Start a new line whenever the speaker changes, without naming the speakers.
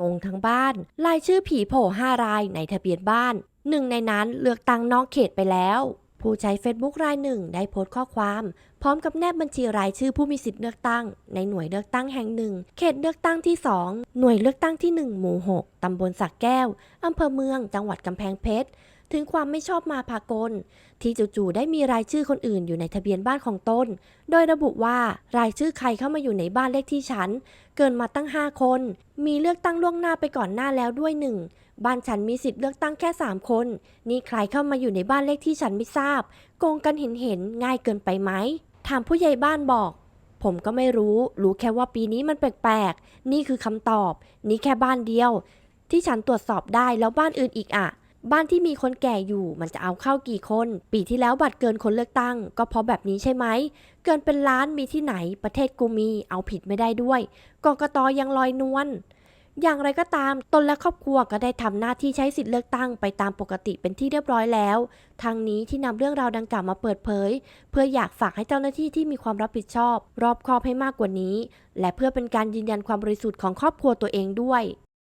งงทั้งบ้าน รายชื่อผีโผล่ห้ารายในทะเบียนบ้าน หนึ่งในนั้นเลือกตั้งนอกเขตไปแล้ว ผู้ใช้เฟซบุ๊กรายหนึ่งได้โพสต์ข้อความ พร้อมกับแนบบัญชีรายชื่อผู้มีสิทธิ์เลือกตั้ง ในหน่วยเลือกตั้งแห่งหนึ่ง เขตเลือกตั้งที่ 2 หน่วยเลือกตั้งที่ 1 หมู่ 6 ตำบลสักแก้ว อำเภอเมือง จังหวัดกำแพงเพชร ถึงความไม่ชอบมาพากล ที่จู่ๆได้มีรายชื่อคนอื่นอยู่ในทะเบียนบ้านของตนโดยระบุว่ารายชื่อใครเข้ามาอยู่ในบ้านเลขที่ฉัน เกินมาตั้ง 5 คน มีเลือกตั้งล่วงหน้าไปก่อนหน้าแล้วด้วยหนึ่งบ้านฉันมีสิทธิ์เลือกตั้งแค่ 3 คน นี่ใครเข้ามาอยู่ในบ้านเลขที่ฉันไม่ทราบ โกงกันเห็นเห็นง่ายเกินไปไหมถามผู้ใหญ่บ้านบอกผมก็ไม่รู้ รู้แค่ว่าปีนี้มันแปลกๆ นี่คือคำตอบ นี่แค่บ้านเดียว ที่ฉันตรวจสอบได้แล้วบ้านอื่นอีกอะ บ้านที่มีคนแก่อยู่มันจะเอาเข้ากี่คน ปีที่แล้วบัตรเกินคนเลือกตั้ง ก็เพราะแบบนี้ใช่ไหม เกินเป็นล้านมีที่ไหน ประเทศกูมี เอาผิดไม่ได้ด้วย กกตยังลอยนวลอย่างไรก็ตาม ตนและครอบครัวก็ได้ทำหน้าที่ใช้สิทธิ์เลือกตั้งไปตามปกติเป็นที่เรียบร้อยแล้ว ทางนี้ที่นำเรื่องราวดังกล่าวมาเปิดเผย เพื่ออยากฝากให้เจ้าหน้าที่ที่มีความรับผิดชอบ รอบคอบให้มากกว่านี้ และเพื่อเป็นการยืนยันความบริสุทธิ์ของครอบครัวตัวเองด้วย